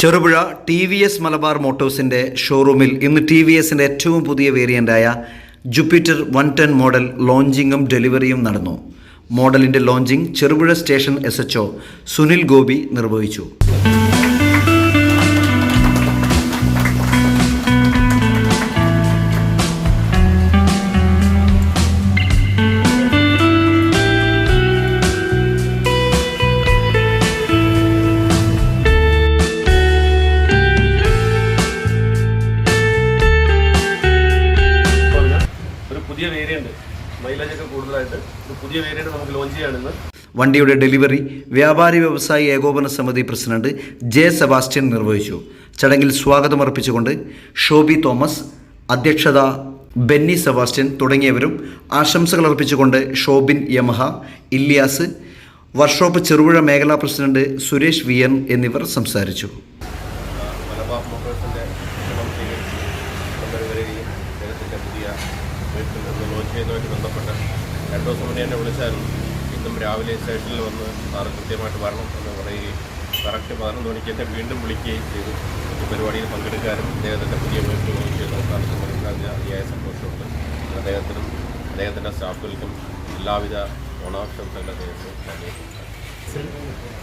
Cherupuzha T V S Malabar മോട്ടോഴ്സിന്റെ ഷോറൂമിൽ ഇന്ന് T V എസിന്റെ ഏറ്റവും പുതിയ വേരിയന്റായ ജുപ്പിറ്റർ വൺ ടെൻ മോഡൽ ലോഞ്ചിങ്ങും ഡെലിവറിയും നടന്നു. മോഡലിന്റെ launching Cherupuzha station S H Sunil Gopi നിർവഹിച്ചു. ഒരു പുതിയ വേരിയന്റ് നമുക്ക് ലോഞ്ച് ചെയ്യാണെന്ന് വണ്ടിയുടെ ഡെലിവറി വ്യാപാരി വ്യവസായി ഏകോപന സമിതി പ്രസിഡന്റ് ജെ സെബാസ്റ്റ്യൻ നിർവഹിച്ചു. ചടങ്ങിൽ സ്വാഗതമർപ്പിച്ചുകൊണ്ട് ഷോബി തോമസ് അധ്യക്ഷത ബെന്നി സെബാസ്റ്റ്യൻ തുടങ്ങിയവരും ആശംസകൾ അർപ്പിച്ചുകൊണ്ട് ഷോബിൻ യമഹ ഇല്ലിയാസ് വർക്ക്ഷോപ്പ് ചെറുപുഴ മേഖലാ പ്രസിഡന്റ് സുരേഷ് വി എൻ എന്നിവർ സംസാരിച്ചു. പുതിയ ലോഞ്ച് ബന്ധപ്പെട്ട് രണ്ടു ദിവസം മുന്നേ എന്നെ വിളിച്ചായിരുന്നു. ഇന്നും രാവിലെ സ്റ്റേഷനിൽ വന്ന് സാറ് കൃത്യമായിട്ട് വരണം എന്ന് പറയുകയും കറക്റ്റ് പതിനൊന്ന് മണിക്ക് എന്നെ വീണ്ടും വിളിക്കുകയും ചെയ്തു. ഈ പരിപാടിയിൽ പങ്കെടുക്കാനും അദ്ദേഹത്തിന്റെ പുതിയ വീട്ടിൽ ചെയ്ത് നോക്കാനും സംബന്ധിച്ച അതിയായ സന്തോഷമുണ്ട്. അദ്ദേഹത്തിനും അദ്ദേഹത്തിന്റെ സ്റ്റാഫുകൾക്കും എല്ലാവിധ ഓണാശംസകൾ അദ്ദേഹത്തിന്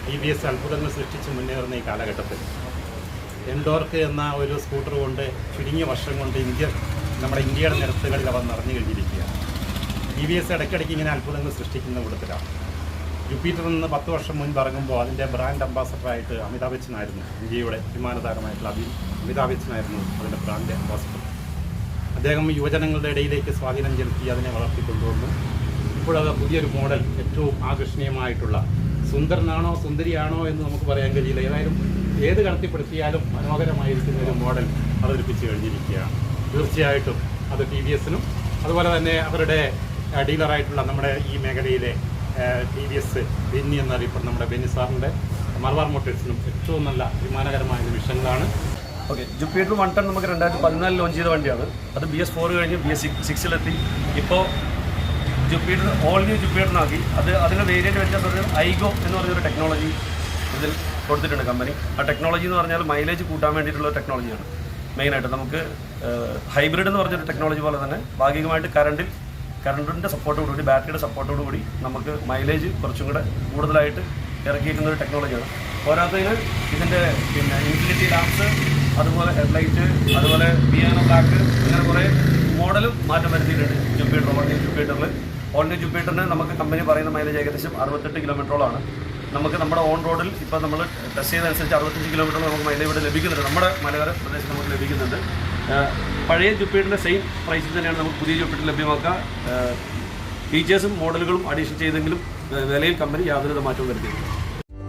ടി വി എസ് അത്ഭുതങ്ങൾ സൃഷ്ടിച്ച് മുന്നേറുന്ന ഈ കാലഘട്ടത്തിൽ എൻഡോർക്ക് എന്ന ഒരു സ്കൂട്ടർ കൊണ്ട് ചുരുങ്ങിയ വർഷം കൊണ്ട് ഇന്ത്യ നമ്മുടെ ഇന്ത്യയുടെ നിരത്തുകളിൽ അവർ നിറഞ്ഞു കഴിഞ്ഞിരിക്കുകയാണ് ടി വി എസ് ഇടയ്ക്കിടയ്ക്ക് ഇങ്ങനെ അത്ഭുതങ്ങൾ സൃഷ്ടിക്കുന്ന കൂട്ടത്തിലാണ്. ജുപ്പീറ്റർ നിന്ന് പത്ത് വർഷം മുൻപ് ഇറങ്ങുമ്പോൾ അതിന്റെ ബ്രാൻഡ് അംബാസഡറായിട്ട് അമിതാഭ് ബച്ചനായിരുന്നു. ഇന്ത്യയുടെ വിമാനതാരമായിട്ടുള്ള അഭി അമിതാഭ് ബച്ചനായിരുന്നു അതിന്റെ ബ്രാൻഡ് അംബാസഡർ അദ്ദേഹം യുവജനങ്ങളുടെ ഇടയിലേക്ക് സ്വാധീനം ചെലുത്തി അതിനെ വളർത്തിക്കൊണ്ടുവന്നു. ഇപ്പോഴത് പുതിയൊരു മോഡൽ ഏറ്റവും ആകർഷണീയമായിട്ടുള്ള. സുന്ദരനാണോ സുന്ദരിയാണോ എന്ന് നമുക്ക് പറയാൻ കഴിയില്ല. ഏതായാലും ഏത് കടത്തിപ്പെടുത്തിയാലും മനോഹരമായിരിക്കുന്ന ഒരു മോഡൽ അവതരിപ്പിച്ച് കഴിഞ്ഞിരിക്കുകയാണ്. തീർച്ചയായിട്ടും അത് ടി വി എസിനും അതുപോലെ തന്നെ അവരുടെ ഡീലറായിട്ടുള്ള നമ്മുടെ ഈ മേഖലയിലെ ടി വി എസ് ബെന്നി എന്നറിയപ്പെടുന്ന നമ്മുടെ ബെന്നി സാറിന്റെ മലബാർ മോട്ടേഴ്സിനും ഏറ്റവും നല്ല വിമാനകരമായ നിമിഷങ്ങളാണ്. ഓക്കെ ജുപ്പിറ്റർ വൺ ടൺ നമുക്ക് രണ്ടായിരത്തി പതിനാലിൽ ലോഞ്ച് ചെയ്ത വണ്ടിയാണ്. അത് ബി എസ് ഫോർ കഴിഞ്ഞ് ബി എസ് സിക്സിലെത്തി ഇപ്പോൾ ജുപ്പിറ്റർ ഓൾ ന്യൂ ജുപ്പിറ്ററിനാക്കി. അത് അതിന്റെ വേരിയന്റ് പറഞ്ഞ ഐഗോ എന്ന് പറഞ്ഞൊരു ടെക്നോളജി ഇതിൽ കൊടുത്തിട്ടുണ്ട് കമ്പനി ആ ടെക്നോളജി എന്ന് പറഞ്ഞാൽ മൈലേജ് കൂട്ടാൻ വേണ്ടിയിട്ടുള്ള ടെക്നോളജിയാണ് മെയിനായിട്ട് നമുക്ക് ഹൈബ്രിഡ് എന്ന് പറഞ്ഞൊരു ടെക്നോളജി പോലെ തന്നെ ഭാഗികമായിട്ട് കറണ്ടിൽ കറണ്ടിന്റെ സപ്പോർട്ടോടുകൂടി ബാറ്ററിയുടെ സപ്പോർട്ടോടുകൂടി നമുക്ക് മൈലേജ് കുറച്ചും കൂടെ കൂടുതലായിട്ട് ഇറക്കിയിരിക്കുന്ന ഒരു ടെക്നോളജിയാണ് പോരാത്തതിന് ഇതിന്റെ പിന്നെ ഇൻഫിനിറ്റി ലാംപ്സ് അതുപോലെ ഹെഡ്ലൈറ്റ് അതുപോലെ പിയാനോ ബ്ലാക്ക് അങ്ങനെ കുറേ മോഡലും മാറ്റം വരുത്തിയിട്ടുണ്ട്. ജുപ്പിറ്റർ ഓൾഡി ജുപ്പിറ്ററിൽ ഓൾഡി ജുപ്പിറ്ററിന് നമുക്ക് കമ്പനി പറയുന്ന മൈലേജ് ഏകദേശം അറുപത്തെട്ട് കിലോമീറ്ററോളാണ് നമുക്ക് നമ്മുടെ ഓൺ റോഡിൽ ഇപ്പോൾ നമ്മൾ ടെസ്റ്റ് ചെയ്തതനുസരിച്ച് അറുപത്തഞ്ച് കിലോമീറ്റർ നമുക്ക് മൈലേജ് ഇവിടെ ലഭിക്കുന്നുണ്ട്. നമ്മുടെ മലയോര പ്രദേശത്ത് നമുക്ക് ലഭിക്കുന്നുണ്ട്. പഴയ ജുപ്പീറ്ററിന്റെ സെയിം പ്രൈസിൽ തന്നെയാണ് നമുക്ക് പുതിയ ജുപ്പീറ്റർ ലഭ്യമാക്കുക. ഫീച്ചേഴ്സും മോഡലുകളും അഡീഷൻ ചെയ്തെങ്കിലും വിലയിൽ കമ്പനി യാതൊരു മാറ്റവും വരുത്തിയിട്ടില്ല.